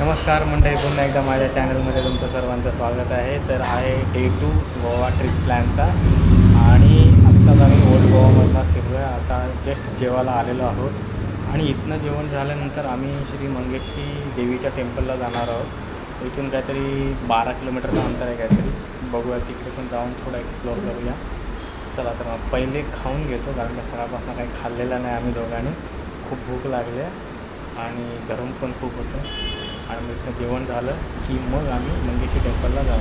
नमस्कार मंडळी पुन्हा एकदा माझ्या चॅनलमध्ये तुमचं सर्वांचं स्वागत आहे. तर आहे डे टू गोवा ट्रिप प्लॅनचा आणि आत्ताच आम्ही ओल्ड गोवामधनं फिरलो आहे आता जस्ट जेवायला आलेलो आहोत. आणि इथनं जेवण झाल्यानंतर आम्ही श्री मंगेशी देवीच्या टेम्पलला जाणार आहोत. इथून काहीतरी बारा किलोमीटरचं अंतर आहे काहीतरी. बघूया तिकडे पण जाऊन थोडं एक्सप्लोअर करूया. चला तर मग पहिले खाऊन घेतो कारण का सकाळपासून काही खाल्लेलं नाही आम्ही दोघांनी. खूप भूक लागली आहे आणि गरम पण खूप होतं. आणि मग इथनं जेवण झालं की मग आम्ही मंगेशी टेम्पलला जाऊ.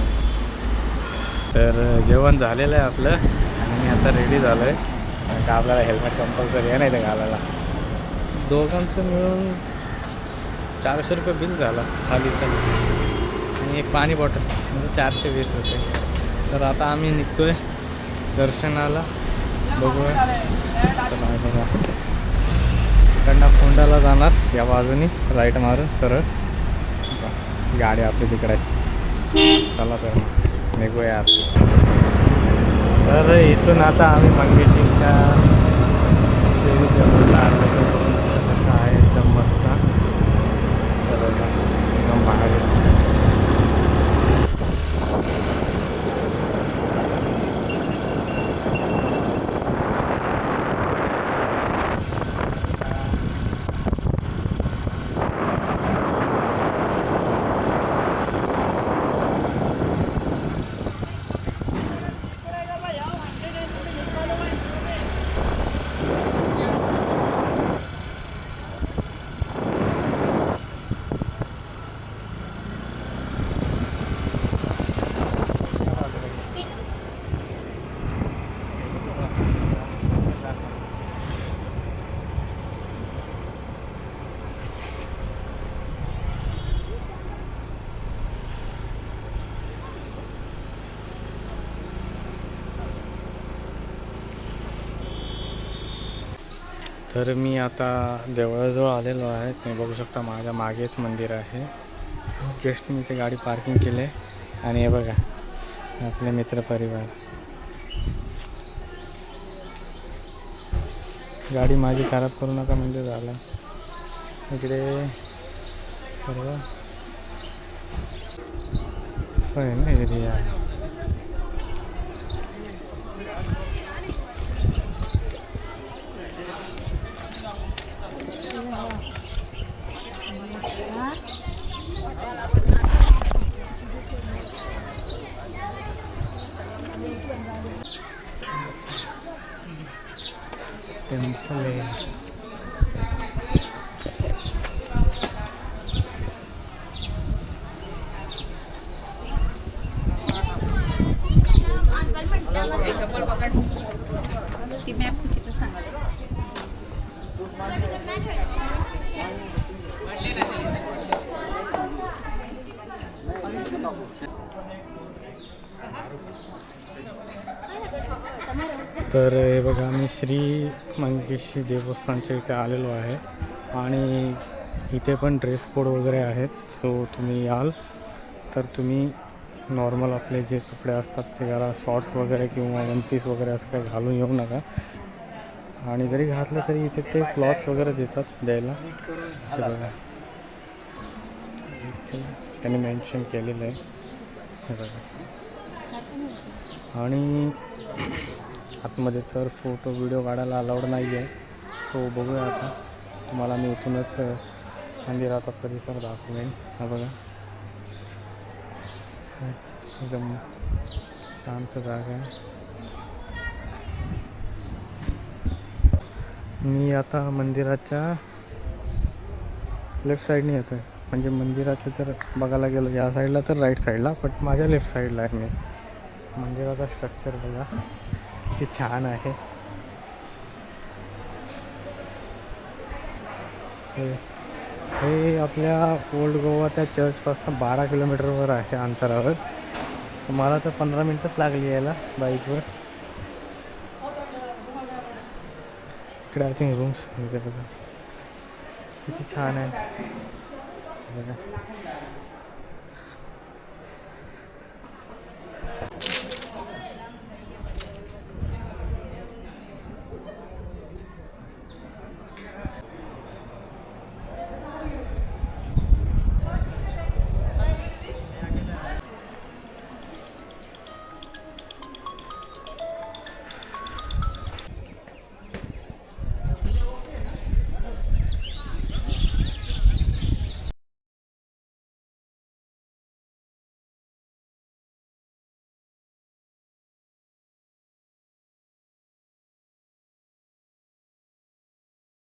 तर जेवण झालेलं आहे आपलं. आणि मी आता रेडी झालो आहे कारण का आपल्याला हेल्मेट कंपल्सरी आहे नाही ते घालायला दोघांचं मिळून चारशे रुपये बिल झालं. थालीचं आणि एक पाणी बॉटल म्हणजे चारशे वीस रुपये. तर आता आम्ही निघतो आहे दर्शनाला. बघूया. चला बघा. इकडनं फोंडाला जाणार. या बाजूनी राईट मारून सरळ. गाडी आपली तिकडे. चला तर निघूया तर इथून आता आम्ही मंगेशिंगच्या देवीच्या रोडला आलो होतो. कसं आहे एकदम मस्त तर एकदम भारी तर मी आता देवळाजवळ आलेलो आहे. तुम्ही बघू शकता माझ्या मागेच मंदिर आहे. जस्ट मी ते गाडी पार्किंग केले आणि हे बघा आपले मित्रपरिवार गाडी माझी खराब करू नका म्हणजे झालं. इकडे सर्व. असं आहे ना एरिया. टेम्पल आहे तर हे बघा मी श्री मंगेशी देवस्थानच्या इथे आलेलो आहे. आणि इथे पण ड्रेस कोड वगैरे आहेत सो तुम्ही याल. तर तुम्ही नॉर्मल आपले जे कपडे असतात ते घाला. शॉर्ट्स वगैरे किंवा वन पीस वगैरे असं काही घालून येऊ नका. आणि जरी घातलं तरी इथे ते क्लॉथ्स वगैरे देतात द्यायला. बघा. त्यांनी मेन्शन केलेलं आहे. हे बघा. आणि आतमध्ये तर फोटो व्हिडिओ काढायला अलाउड नाही आहे सो बघूया आता. तुम्हाला मी इथूनच मंदिराचा परिसर दाखवेन. हा बघा. एकदम शांत जागा आहे. मी आता मंदिराच्या लेफ्ट साईडने येतो आहे म्हणजे मंदिराचं जर बघायला गेलं या साईडला तर राईट साईडला बट माझ्या लेफ्ट साईडला आहे मी. मंदिराचा स्ट्रक्चर बघा. किती छान आहे. हे हे आपल्या ओल्ड गोवा त्या चर्चपासून बारा किलोमीटरवर आहे अंतरावर. मला तर पंधरा मिनटंच लागली यायला बाईकवर. इकडे आय थिंक रूम्स किती छान आहे.